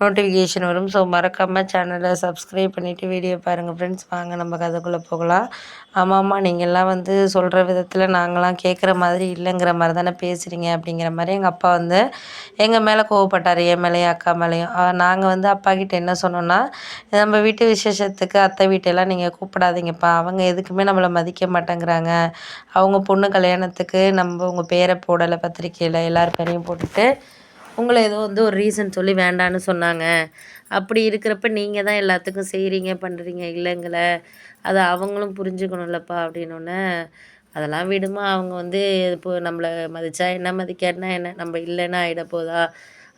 Notification வரும். So மறக்காமல் சேனலை சப்ஸ்கிரைப் பண்ணிவிட்டு வீடியோ பாருங்கள் ஃப்ரெண்ட்ஸ் வாங்க நம்ம கதைக்குள்ளே போகலாம். ஆமாம்மா நீங்கள்லாம் வந்து சொல்கிற விதத்தில் நாங்களாம் கேட்குற மாதிரி இல்லைங்கிற மாதிரி தானே பேசுகிறீங்க அப்படிங்கிற மாதிரி எங்கள் அப்பா வந்து எங்கள் மேலே கோவப்பட்டார். என் மேலேயும் அக்கா மேலேயும். நாங்கள் வந்து அப்பா கிட்ட என்ன சொன்னோன்னா நம்ம வீட்டு விசேஷத்துக்கு அத்தை வீட்டெல்லாம் நீங்கள் கூப்பிடாதீங்கப்பா. அவங்க எதுக்குமே நம்மளை மதிக்க மாட்டேங்கிறாங்க. அவங்க பொண்ணு கல்யாணத்துக்கு நம்ம உங்கள் பேரை போடலை பத்திரிக்கையில் எல்லார் பேரையும் போட்டுட்டு உங்களை ஏதோ வந்து ஒரு ரீசன் சொல்லி வேண்டான்னு சொன்னாங்க. அப்படி இருக்கிறப்ப நீங்கள் தான் எல்லாத்துக்கும் செய்கிறீங்க பண்ணுறீங்க இல்லைங்கள? அதை அவங்களும் புரிஞ்சுக்கணும்லப்பா அப்படின்னோடனே அதெல்லாம் விடுமா அவங்க வந்து இப்போ நம்மளை மதித்தா என்ன மதிக்காட்டினா என்ன நம்ம இல்லைன்னா ஆகிட போதா?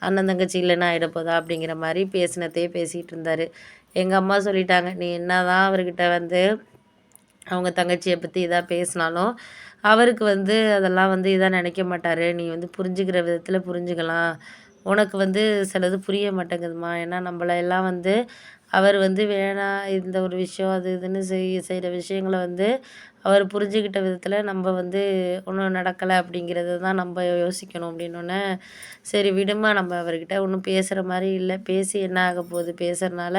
அண்ணன் தங்கச்சி இல்லைன்னா ஆகிட போதா? அப்படிங்கிற மாதிரி பேசினதே பேசிகிட்டு இருந்தார். எங்கள் அம்மா சொல்லிட்டாங்க நீ என்ன தான் அவர்கிட்ட வந்து அவங்க தங்கச்சியை பற்றி இதாக பேசினாலும் அவருக்கு வந்து அதெல்லாம் வந்து இதாக நினைக்க மாட்டார். நீ வந்து புரிஞ்சுக்கிற விதத்தில் புரிஞ்சுக்கலாம். உனக்கு வந்து சிலது புரிய மாட்டேங்குதுமா ஏன்னா நம்மள எல்லாம் வந்து அவர் வந்து வேணாம் இந்த ஒரு விஷயம் அது இதுன்னு செய் செய்கிற விஷயங்களை வந்து அவர் புரிஞ்சுக்கிட்ட விதத்தில் நம்ம வந்து ஒன்றும் நடக்கலை அப்படிங்கிறத தான் நம்ம யோசிக்கணும் அப்படின்னோடனே சரி விடுமா நம்ம அவர்கிட்ட ஒன்றும் பேசுகிற மாதிரி இல்லை. பேசி என்ன ஆக போகுது? பேசுகிறனால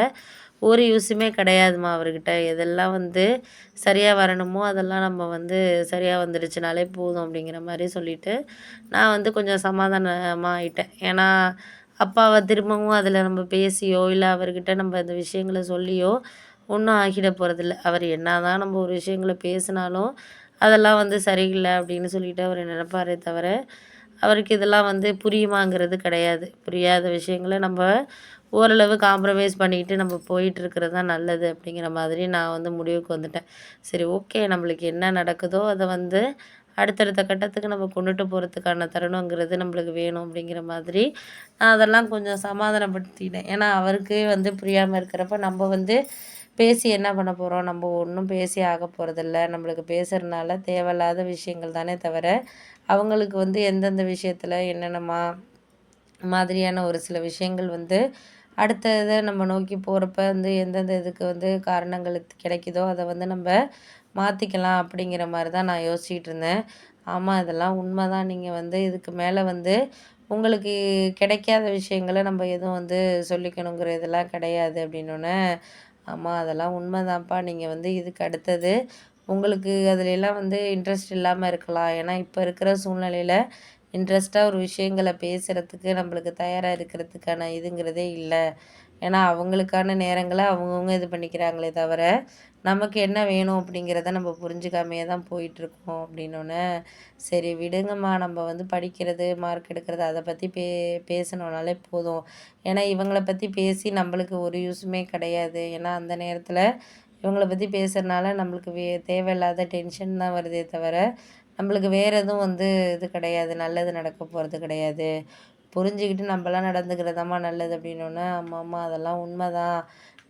ஒரு யூஸுமே கிடையாதுமா அவர்கிட்ட. எதெல்லாம் வந்து சரியாக வரணுமோ அதெல்லாம் நம்ம வந்து சரியாக வந்துடுச்சுனாலே போதும் அப்படிங்கிற மாதிரி சொல்லிவிட்டு நான் வந்து கொஞ்சம் சமாதானமாக ஆயிட்டேன். ஏன்னா அப்பாவை திரும்பவும் அதில் நம்ம பேசியோ இல்லை அவர்கிட்ட நம்ம இந்த விஷயங்களை சொல்லியோ ஒன்றும் ஆகிட போகிறதில்ல அவர் என்ன தான் நம்ம ஒரு விஷயங்களை பேசினாலும் அதெல்லாம் வந்து சரியில்லை அப்படின்னு சொல்லிட்டு அவர் நினைப்பாரே தவிர அவருக்கு இதெல்லாம் வந்து புரியுமாங்கிறது கிடையாது. புரியாத விஷயங்களை நம்ம ஓரளவு காம்ப்ரமைஸ் பண்ணிக்கிட்டு நம்ம போயிட்டுருக்கிறது தான் நல்லது அப்படிங்கிற மாதிரி நான் வந்து முடிவுக்கு வந்துட்டேன். சரி ஓகே நம்மளுக்கு என்ன நடக்குதோ அதை வந்து அடுத்தடுத்த கட்டத்துக்கு நம்ம கொண்டுட்டு போகிறதுக்கான தருணங்கிறது நம்மளுக்கு வேணும் அப்படிங்கிற மாதிரி நான் அதெல்லாம் கொஞ்சம் சமாதானப்படுத்திட்டேன். ஏன்னா அவருக்கு வந்து புரியாமல் இருக்கிறப்ப நம்ம வந்து பேசி என்ன பண்ண போகிறோம் நம்ம ஒன்றும் பேசி ஆக போகிறதில்ல நம்மளுக்கு பேசுகிறதுனால தேவையில்லாத விஷயங்கள் தானே தவிர அவங்களுக்கு வந்து எந்தெந்த விஷயத்தில் என்னென்னமா மாதிரியான ஒரு சில விஷயங்கள் வந்து அடுத்த இதை நம்ம நோக்கி போகிறப்ப வந்து எந்தெந்த இதுக்கு வந்து காரணங்கள் கிடைக்குதோ அதை வந்து நம்ம மாற்றிக்கலாம் அப்படிங்கிற மாதிரி தான் நான் யோசிச்சுட்டு இருந்தேன். ஆமாம் இதெல்லாம் உண்மை தான் நீங்கள் வந்து இதுக்கு மேலே வந்து உங்களுக்கு கிடைக்காத விஷயங்களை நம்ம எதுவும் வந்து சொல்லிக்கணுங்கிற இதெல்லாம் கிடையாது அப்படின்னோடனே ஆமாம் அதெல்லாம் உண்மை தான்ப்பா நீங்கள் வந்து இதுக்கு அடுத்தது உங்களுக்கு அதுலெல்லாம் வந்து இன்ட்ரெஸ்ட் இல்லாமல் இருக்கலாம். ஏன்னா இப்போ இருக்கிற சூழ்நிலையில் இன்ட்ரெஸ்ட்டாக ஒரு விஷயங்களை பேசுகிறதுக்கு நம்மளுக்கு தயாராக இருக்கிறதுக்கான இதுங்கிறதே இல்லை. ஏன்னா அவங்களுக்கான நேரங்களை அவங்கவுங்க இது பண்ணிக்கிறாங்களே தவிர நமக்கு என்ன வேணும் அப்படிங்கிறத நம்ம புரிஞ்சுக்காமையே தான் போயிட்டுருக்கோம் அப்படின்னோடனே சரி விடுங்கம்மா நம்ம வந்து படிக்கிறது மார்க் எடுக்கிறது அதை பற்றி பே பேசணுன்னாலே போதும். ஏன்னா இவங்களை பற்றி பேசி நம்மளுக்கு ஒரு யூஸுமே கிடையாது. ஏன்னா அந்த நேரத்தில் இவங்கள பற்றி பேசுகிறனால நம்மளுக்கு வே தேவையில்லாத டென்ஷன் தான் வருதே தவிர நம்மளுக்கு வேறு எதுவும் வந்து இது கிடையாது. நல்லது நடக்க போகிறது கிடையாது. புரிஞ்சுக்கிட்டு நம்மலாம் நடந்துக்கிறதாம்மா நல்லது அப்படின்னோடனே ஆமாம் ஆமாம் அதெல்லாம் உண்மை தான்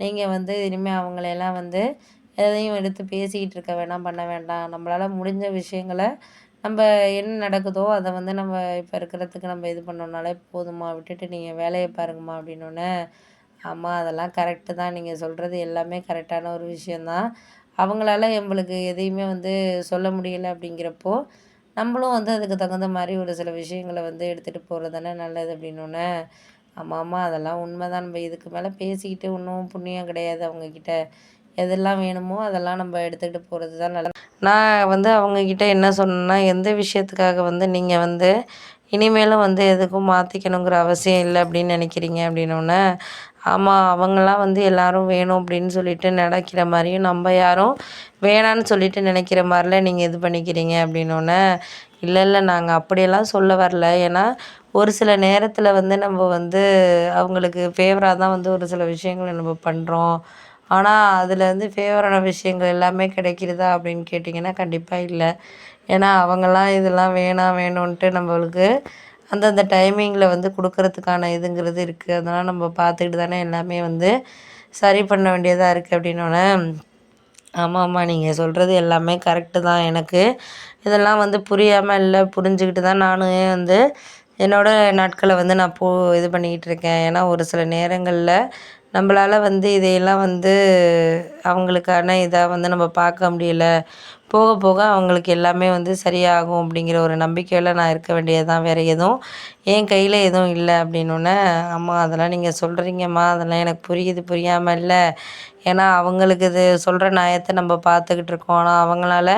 நீங்கள் வந்து இனிமேல் அவங்களையெல்லாம் வந்து எதையும் எடுத்து பேசிக்கிட்டு இருக்க வேணாம் பண்ண வேண்டாம். நம்மளால் முடிஞ்ச விஷயங்களை நம்ம என்ன நடக்குதோ அதை வந்து நம்ம இப்போ இருக்கிறதுக்கு நம்ம இது பண்ணோம்னாலே போதுமா விட்டுட்டு நீங்கள் வேலையை பாருங்கம்மா அப்படின்னோடனே ஆமாம் அதெல்லாம் கரெக்டு தான். நீங்கள் சொல்கிறது எல்லாமே கரெக்டான ஒரு விஷயந்தான் அவங்களால எங்களுக்கு எதையுமே வந்து சொல்ல முடியலை அப்படிங்கிறப்போ நம்மளும் வந்து அதுக்கு தகுந்த மாதிரி ஒரு சில விஷயங்களை வந்து எடுத்துகிட்டு போகிறது தானே நல்லது அப்படின்னோடனே ஆமாம் ஆமாம் அதெல்லாம் உண்மை தான் நம்ம இதுக்கு மேலே பேசிக்கிட்டு ஒன்றும் புண்ணியம் கிடையாது. அவங்கக்கிட்ட எதெல்லாம் வேணுமோ அதெல்லாம் நம்ம எடுத்துக்கிட்டு போகிறது தான் நல்லது. நான் வந்து அவங்கக்கிட்ட என்ன சொன்னேன்னா எந்த விஷயத்துக்காக வந்து நீங்கள் வந்து இனிமேலும் வந்து எதுக்கும் மாற்றிக்கணுங்கிற அவசியம் இல்லை அப்படின்னு நினைக்கிறீங்க அப்படின்னோடனே ஆமாம் அவங்களாம் வந்து எல்லோரும் வேணும் அப்படின்னு சொல்லிட்டு நினைக்கிற மாதிரியும் நம்ம யாரும் வேணான்னு சொல்லிட்டு நினைக்கிற மாதிரிலாம் நீங்கள் இது பண்ணிக்கிறீங்க அப்படின்னோடனே இல்லை இல்லை நாங்கள் அப்படியெல்லாம் சொல்ல வரல. ஏன்னா ஒரு சில நேரத்தில் வந்து நம்ம வந்து அவங்களுக்கு ஃபேவராக தான் வந்து ஒரு சில விஷயங்களை நம்ம பண்ணுறோம் ஆனால் அதில் வந்து ஃபேவரான விஷயங்கள் எல்லாமே கிடைக்கிறதா அப்படின்னு கேட்டிங்கன்னா கண்டிப்பாக இல்லை. ஏன்னா அவங்களாம் இதெல்லாம் வேணாம் வேணும்ன்ட்டு நம்மளுக்கு அந்தந்த டைமிங்கில் வந்து கொடுக்கறதுக்கான இதுங்கிறது இருக்குது அதெல்லாம் நம்ம பார்த்துக்கிட்டு தானே எல்லாமே வந்து சரி பண்ண வேண்டியதாக இருக்குது அப்படின்னோடனே ஆமாம் ஆமாம் நீங்கள் சொல்கிறது எல்லாமே கரெக்டு தான் எனக்கு. இதெல்லாம் வந்து புரியாமல் இல்லை புரிஞ்சுக்கிட்டு தான் நானும் வந்து என்னோட நாட்களை வந்து நான் போ இது பண்ணிக்கிட்டு இருக்கேன். ஏன்னா ஒரு சில நேரங்களில் நம்மளால் வந்து இதையெல்லாம் வந்து அவங்களுக்கான இதாக வந்து நம்ம பார்க்க முடியல. போக போக அவங்களுக்கு எல்லாமே வந்து சரியாகும் அப்படிங்கிற ஒரு நம்பிக்கையில் நான் இருக்க வேண்டியது தான் வேறு எதுவும் என் கையில் எதுவும் இல்லை அப்படின்னோடனே அம்மா அதெல்லாம் நீங்கள் சொல்கிறீங்கம்மா அதெல்லாம் எனக்கு புரியுது. புரியாமல் இல்லை. ஏன்னா அவங்களுக்கு இது சொல்கிற நியாயத்தை நம்ம பார்த்துக்கிட்டு இருக்கோம். ஆனால் அவங்களால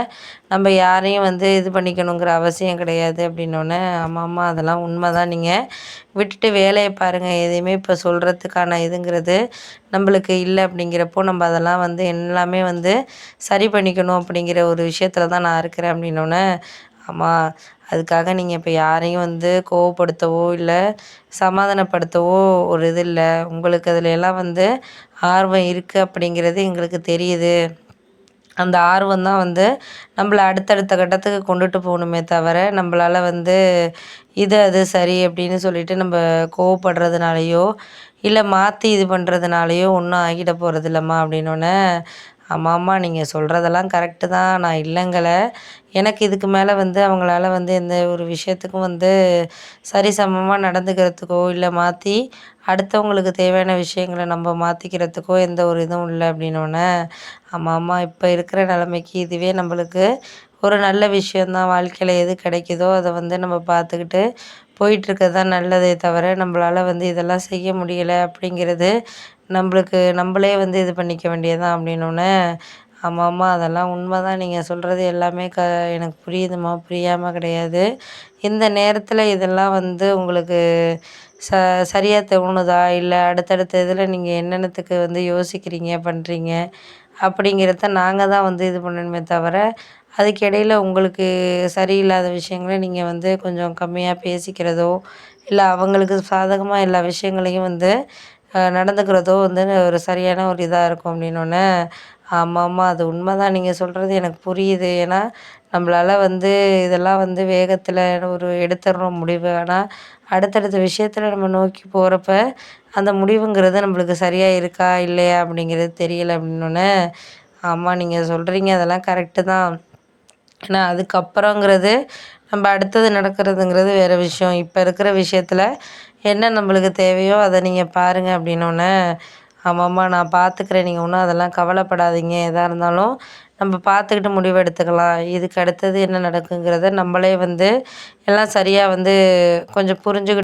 நம்ம யாரையும் வந்து இது பண்ணிக்கணுங்கிற அவசியம் கிடையாது அப்படின்னோடனே அம்மா அதெல்லாம் உண்மை தான் நீங்கள் விட்டுட்டு வேலையை பாருங்கள் எதையுமே இப்போ சொல்கிறதுக்கான இதுங்கிறது நம்மளுக்கு இல்லை. அப்படிங்கிறப்போ நம்ம அதெல்லாம் வந்து வந்து எல்லாமே வந்து சரி பண்ணிக்கணும் அப்படிங்கிற ஒரு விஷயத்தில் தான் நான் இருக்கிறேன் அப்படின்னோடனே ஆமாம் அதுக்காக நீங்கள் இப்போ யாரையும் வந்து கோவப்படுத்தவோ இல்லை சமாதானப்படுத்தவோ ஒரு இது இல்லை. உங்களுக்கு அதில் எல்லாம் வந்து ஆர்வம் இருக்குது அப்படிங்கிறது எங்களுக்கு தெரியுது. அந்த ஆர்வம் தான் வந்து நம்மள அடுத்தடுத்த கட்டத்துக்கு கொண்டுட்டு போகணுமே தவிர நம்மளால வந்து இது அது சரி அப்படின்னு சொல்லிட்டு நம்ம கோவப்படுறதுனாலையோ இல்லை மாற்றி இது பண்ணுறதுனாலையோ ஒன்றும் ஆகிட போகிறது இல்லைம்மா அப்படின்னோடனே ஆமாம்மா நீங்கள் சொல்கிறதெல்லாம் கரெக்டு தான். நான் இல்லைங்கலை. எனக்கு இதுக்கு மேலே வந்து அவங்களால வந்து எந்த ஒரு விஷயத்துக்கும் வந்து சரிசமமாக நடந்துக்கிறதுக்கோ இல்லை மாற்றி அடுத்தவங்களுக்கு தேவையான விஷயங்கள நம்ம மாற்றிக்கிறதுக்கோ எந்த ஒரு இதுவும் இல்லை அப்படின்னோடனே ஆமாம் ஆமாம் இப்போ இருக்கிற நிலமைக்கு இதுவே நம்மளுக்கு ஒரு நல்ல விஷயந்தான் வாழ்க்கையில் எது கிடைக்குதோ அதை வந்து நம்ம பார்த்துக்கிட்டு போயிட்டுருக்கிறது தான் நல்லதே தவிர நம்மளால வந்து இதெல்லாம் செய்ய முடியலை அப்படிங்கிறது நம்மளுக்கு நம்மளே வந்து இது பண்ணிக்க வேண்டியது தான் அப்படின்னோடனே ஆமாம்மா அதெல்லாம் உண்மை தான் நீங்கள் சொல்கிறது எல்லாமே க எனக்கு புரியுதுமா புரியாமல் கிடையாது. இந்த நேரத்தில் இதெல்லாம் வந்து உங்களுக்கு ச சரியாக தோணுதா? இல்லை அடுத்தடுத்த இதில் நீங்கள் என்னென்னத்துக்கு வந்து யோசிக்கிறீங்க பண்ணுறீங்க அப்படிங்கிறத நாங்கள் தான் வந்து இது பண்ணணுமே தவிர அதுக்கு இடையில உங்களுக்கு சரியில்லாத விஷயங்களை நீங்கள் வந்து கொஞ்சம் கம்மியாக பேசிக்கிறதோ இல்லை அவங்களுக்கு சாதகமாக எல்லா விஷயங்களையும் வந்து நடந்துக்கிறதோ வந்து ஒரு சரியான ஒரு இதாக இருக்கும் அப்படின்னோடனே ஆமாம் அது உண்மை தான் நீங்கள் சொல்கிறது எனக்கு புரியுது. ஏன்னா நம்மளால் வந்து இதெல்லாம் வந்து வேகத்தில் ஒரு எடுத்துடுறோம் முடிவு. ஆனால் அடுத்தடுத்த விஷயத்தில் நம்ம நோக்கி போகிறப்ப அந்த முடிவுங்கிறது நம்மளுக்கு சரியாக இருக்கா இல்லையா அப்படிங்கிறது தெரியலை அப்படின்னோடனே ஆமாம் நீங்கள் சொல்கிறீங்க அதெல்லாம் கரெக்டு தான். ஏன்னா அதுக்கப்புறங்கிறது நம்ம அடுத்தது நடக்கிறதுங்கிறது வேறு விஷயம். இப்போ இருக்கிற விஷயத்தில் என்ன நம்மளுக்கு தேவையோ அதை நீங்கள் பாருங்கள் அப்படின்னோடனே ஆமாம்மா நான் பார்த்துக்கிறேன் நீங்கள் ஒன்றும் அதெல்லாம் கவலைப்படாதீங்க. எதாக இருந்தாலும் நம்ம பார்த்துக்கிட்டு முடிவு எடுத்துக்கலாம் இதுக்கு அடுத்தது என்ன நடக்குங்கிறத நம்மளே வந்து எல்லாம் சரியாக வந்து கொஞ்சம் புரிஞ்சுக்கிட்டு